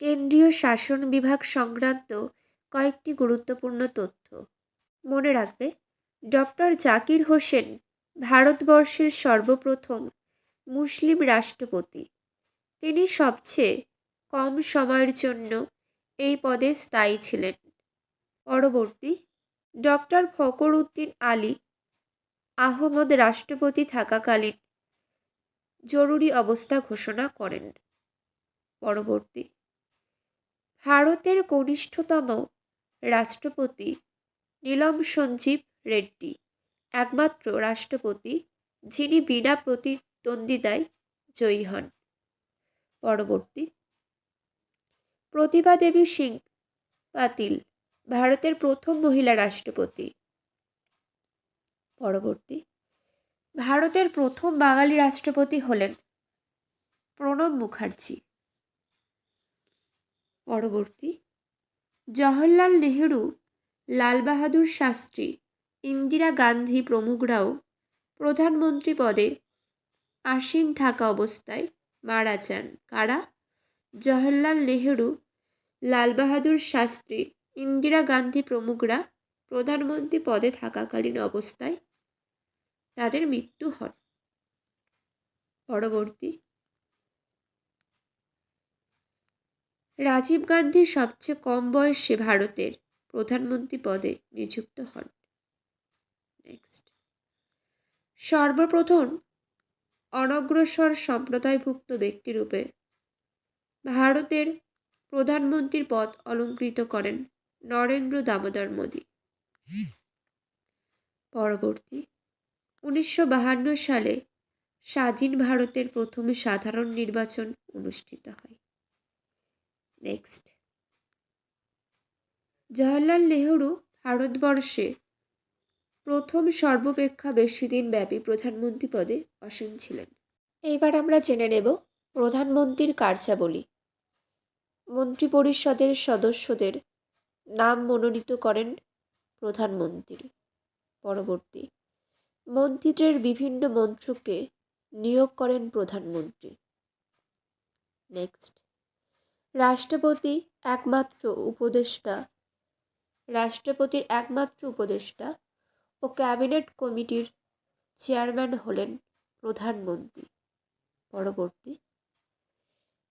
কেন্দ্রীয় শাসন বিভাগ সংক্রান্ত কয়েকটি গুরুত্বপূর্ণ তথ্য। মনে রাখবে, ডক্টর জাকির হোসেন ভারতবর্ষের সর্বপ্রথম মুসলিম রাষ্ট্রপতি। তিনি সবচেয়ে কম সময়ের জন্য এই পদে স্থায়ী ছিলেন। পরবর্তী, ডক্টর ফকর উদ্দিন আলী আহমদ রাষ্ট্রপতি থাকাকালীন জরুরি অবস্থা ঘোষণা করেন। পরবর্তী ভারতের কনিষ্ঠতম রাষ্ট্রপতি নীলম সঞ্জীব রেড্ডি, একমাত্র রাষ্ট্রপতি যিনি বিনা প্রতিদ্বন্দ্বিতায় জয়ী হন। পরবর্তী প্রতিভা দেবী সিং পাতিল, ভারতের প্রথম মহিলা রাষ্ট্রপতি। পরবর্তী ভারতের প্রথম বাঙালি রাষ্ট্রপতি হলেন প্রণব মুখার্জি। পরবর্তী। জওহরলাল নেহেরু, লাল বাহাদুর শাস্ত্রী, ইন্দিরা গান্ধী প্রমুখরাও প্রধানমন্ত্রী পদে আসীন থাকা অবস্থায় মারা যান। কারা? জওহরলাল নেহেরু, লাল বাহাদুর শাস্ত্রী, ইন্দিরা গান্ধী প্রমুখরা প্রধানমন্ত্রী পদে থাকাকালীন অবস্থায় তাদের মৃত্যু হয়। পরবর্তী। রাজীব গান্ধী সবচেয়ে কম বয়সে ভারতের প্রধানমন্ত্রী পদে নিযুক্ত হন। নেক্সট সর্বপ্রথম অনগ্রসর সম্প্রদায়ভুক্ত ব্যক্তিরূপে ভারতের প্রধানমন্ত্রীর পদ অলঙ্কৃত করেন নরেন্দ্র দামোদর মোদী। পরবর্তী, উনিশশো সালে স্বাধীন ভারতের প্রথম সাধারণ নির্বাচন অনুষ্ঠিত হয়। নেক্সট জওয়াহরলাল নেহরু ভারতবর্ষে প্রথম সর্বাপেক্ষা বেশি দিন ব্যাপী প্রধানমন্ত্রী পদে আসীন ছিলেন। এইবার আমরা জেনে নেব প্রধানমন্ত্রীর কার্যাবলী। মন্ত্রিপরিষদের সদস্যদের নাম মনোনীত করেন প্রধানমন্ত্রী। পরবর্তী। মন্ত্রীদের বিভিন্ন মন্ত্রকে নিয়োগ করেন প্রধানমন্ত্রী। নেক্সট রাষ্ট্রপতি একমাত্র উপদেষ্টা। রাষ্ট্রপতির একমাত্র উপদেষ্টা ও ক্যাবিনেট কমিটির চেয়ারম্যান হলেন প্রধানমন্ত্রী। পরবর্তী।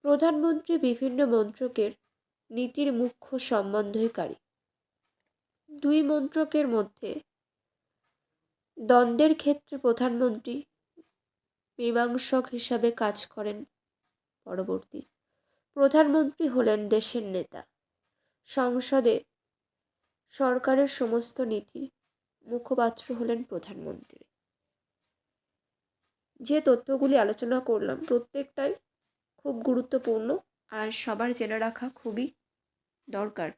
প্রধানমন্ত্রী বিভিন্ন মন্ত্রকের নীতির মুখ্য সম্বন্ধকারী। দুই মন্ত্রকের মধ্যে দ্বন্দ্বের ক্ষেত্রে প্রধানমন্ত্রী মীমাংসক হিসাবে কাজ করেন। পরবর্তী। প্রধানমন্ত্রী হলেন দেশের নেতা। সংসদে সরকারের সমস্ত নীতি মুখপাত্র হলেন প্রধানমন্ত্রী। যে তথ্যগুলি আলোচনা করলাম প্রত্যেকটাই খুব গুরুত্বপূর্ণ আর সবার জেনে রাখা খুবই দরকার।